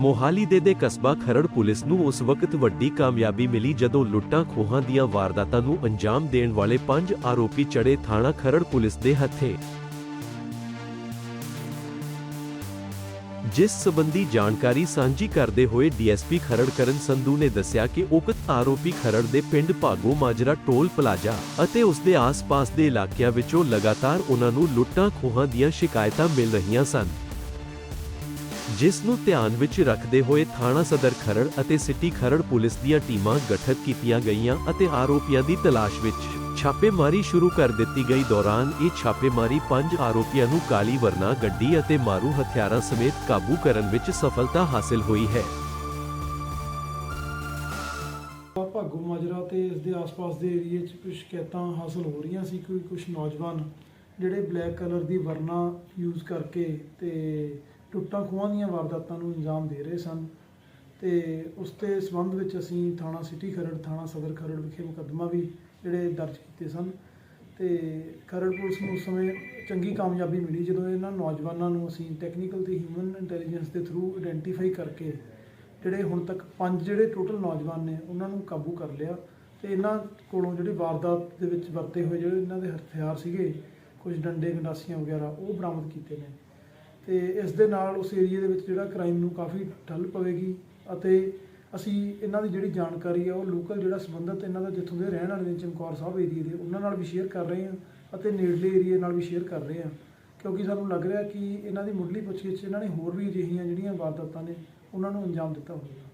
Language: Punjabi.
ਮੋਹਾਲੀ ਦੇ ਦੇ ਕਸਬਾ ਖਰੜ ਪੁਲਿਸ ਨੂੰ ਉਸ ਵਕਤ ਵੱਡੀ ਕਾਮਯਾਬੀ ਮਿਲੀ ਜਦੋਂ ਲੁੱਟਾਂ ਖੋਹਾਂ ਦੀਆਂ ਵਾਰਦਾਤਾਂ ਨੂੰ ਅੰਜਾਮ ਦੇਣ ਵਾਲੇ ਪੰਜ ਆਰੋਪੀ ਚੜੇ ਥਾਣਾ ਖਰੜ ਪੁਲਿਸ ਦੇ ਹੱਥੇ। ਜਿਸ ਸਬੰਧੀ ਜਾਣਕਾਰੀ ਸਾਂਝੀ ਕਰਦੇ ਹੋਏ ਡੀਐਸਪੀ ਖਰੜ ਕਰਨ ਸੰਧੂ ਨੇ ਦੱਸਿਆ ਕਿ ਉਕਤ ਆਰੋਪੀ ਖਰੜ ਦੇ ਪਿੰਡ ਭਾਗੋ ਮਾਜਰਾ ਟੋਲ ਪਲਾਜ਼ਾ ਅਤੇ ਉਸ ਦੇ ਆਸ-ਪਾਸ ਦੇ ਇਲਾਕਿਆਂ ਵਿੱਚੋਂ ਲਗਾਤਾਰ ਉਹਨਾਂ ਨੂੰ ਲੁੱਟਾਂ ਖੋਹਾਂ ਦੀਆਂ ਸ਼ਿਕਾਇਤਾਂ ਮਿਲ ਰਹੀਆਂ ਸਨ। ਜਿਸ ਨੂੰ ਧਿਆਨ ਵਿੱਚ ਰੱਖਦੇ ਹੋਏ ਥਾਣਾ ਸਦਰ ਖਰੜ ਅਤੇ ਸਿਟੀ ਖਰੜ ਪੁਲਿਸ ਦੀਆਂ ਟੀਮਾਂ ਗਠਿਤ ਕੀਤੀਆਂ ਗਈਆਂ ਅਤੇ ਆਰੋਪੀਆਂ ਦੀ ਤਲਾਸ਼ ਵਿੱਚ ਛਾਪੇਮਾਰੀ ਸ਼ੁਰੂ ਕਰ ਦਿੱਤੀ ਗਈ ਦੌਰਾਨ ਇਹ ਛਾਪੇਮਾਰੀ ਪੰਜ ਆਰੋਪੀਆਂ ਨੂੰ ਕਾਲੀ ਵਰਨਾ, ਗੱਡੀ ਅਤੇ ਮਾਰੂ ਹਥਿਆਰਾਂ ਸਮੇਤ ਕਾਬੂ ਕਰਨ ਵਿੱਚ ਸਫਲਤਾ ਹਾਸਲ ਹੋਈ ਹੈ। ਭਾਗੋ ਮਾਜਰਾ ਤੇ ਇਸ ਦੇ ਆਸ-ਪਾਸ ਦੇ ਏਰੀਏ 'ਚ ਕੁਝ ਸ਼ਿਕਾਇਤਾਂ ਹਾਸਲ ਹੋ ਰਹੀਆਂ ਸੀ, ਕੋਈ ਕੁਝ ਨੌਜਵਾਨ ਜਿਹੜੇ ਬਲੈਕ ਕਲਰ ਦੀ ਵਰਨਾ ਯੂਜ਼ ਕਰਕੇ ਤੇ ਟੁੱਟਾਂ ਖੂਹਾਂ ਦੀਆਂ ਵਾਰਦਾਤਾਂ ਨੂੰ ਅੰਜਾਮ ਦੇ ਰਹੇ ਸਨ ਤੇ ਉਸ ਦੇ ਸਬੰਧ ਵਿੱਚ ਅਸੀਂ ਥਾਣਾ ਸਿਟੀ ਖਰੜ, ਥਾਣਾ ਸਦਰ ਖਰੜ ਵਿਖੇ ਮੁਕੱਦਮਾ ਵੀ ਜਿਹੜੇ ਦਰਜ ਕੀਤੇ ਸਨ ਤੇ ਖਰੜ ਪੁਲਿਸ ਨੂੰ ਉਸ ਸਮੇਂ ਚੰਗੀ ਕਾਮਯਾਬੀ ਮਿਲੀ ਜਦੋਂ ਇਹਨਾਂ ਨੌਜਵਾਨਾਂ ਨੂੰ ਅਸੀਂ ਟੈਕਨੀਕਲ ਤੇ ਹਿਊਮਨ ਇੰਟੈਲੀਜੈਂਸ ਦੇ ਥਰੂ ਆਇਡੈਂਟੀਫਾਈ ਕਰਕੇ ਜਿਹੜੇ ਹੁਣ ਤੱਕ ਪੰਜ ਜਿਹੜੇ ਟੋਟਲ ਨੌਜਵਾਨ ਨੇ ਉਹਨਾਂ ਨੂੰ ਕਾਬੂ ਕਰ ਲਿਆ ਤੇ ਇਹਨਾਂ ਕੋਲੋਂ ਜਿਹੜੀ ਵਾਰਦਾਤ ਦੇ ਵਿੱਚ ਵਰਤੇ ਹੋਏ ਜਿਹੜੇ ਇਹਨਾਂ ਦੇ ਹਥਿਆਰ ਸੀਗੇ, ਕੁਝ ਡੰਡੇ, ਗੰਡਾਸੀਆਂ ਵਗੈਰਾ ਉਹ ਬਰਾਮਦ ਕੀਤੇ ਨੇ। ਤੇ ਇਸ ਦੇ ਨਾਲ ਉਸ ਏਰੀਏ ਦੇ ਵਿੱਚ ਜਿਹੜਾ ਕ੍ਰਾਈਮ ਨੂੰ ਕਾਫੀ ਠੱਲ ਪਵੇਗੀ ਅਤੇ ਅਸੀਂ ਇਹਨਾਂ ਦੀ ਜਿਹੜੀ ਜਾਣਕਾਰੀ ਆ, ਉਹ ਲੋਕਲ ਜਿਹੜਾ ਸੰਬੰਧਤ ਇਹਨਾਂ ਦਾ ਜਿੱਥੋਂ ਦੇ ਰਹਿਣ ਵਾਲੇ ਨੇ ਚਮਕੌਰ ਸਾਹਿਬ ਏਰੀਏ ਦੇ, ਉਹਨਾਂ ਨਾਲ ਵੀ ਸ਼ੇਅਰ ਕਰ ਰਹੇ ਹਾਂ ਅਤੇ ਨੇੜਲੇ ਏਰੀਏ ਨਾਲ ਵੀ ਸ਼ੇਅਰ ਕਰ ਰਹੇ ਹਾਂ। ਕਿਉਂਕਿ ਸਾਨੂੰ ਲੱਗ ਰਿਹਾ ਕਿ ਇਹਨਾਂ ਦੀ ਮੁੱਢਲੀ ਪੁੱਛਗਿੱਛ ਇਹਨਾਂ ਨੇ ਹੋਰ ਵੀ ਅਜਿਹੀਆਂ ਜਿਹੜੀਆਂ ਵਾਰਦਾਤਾਂ ਨੇ, ਉਹਨਾਂ ਨੂੰ ਅੰਜਾਮ ਦਿੱਤਾ ਹੋਵੇਗਾ।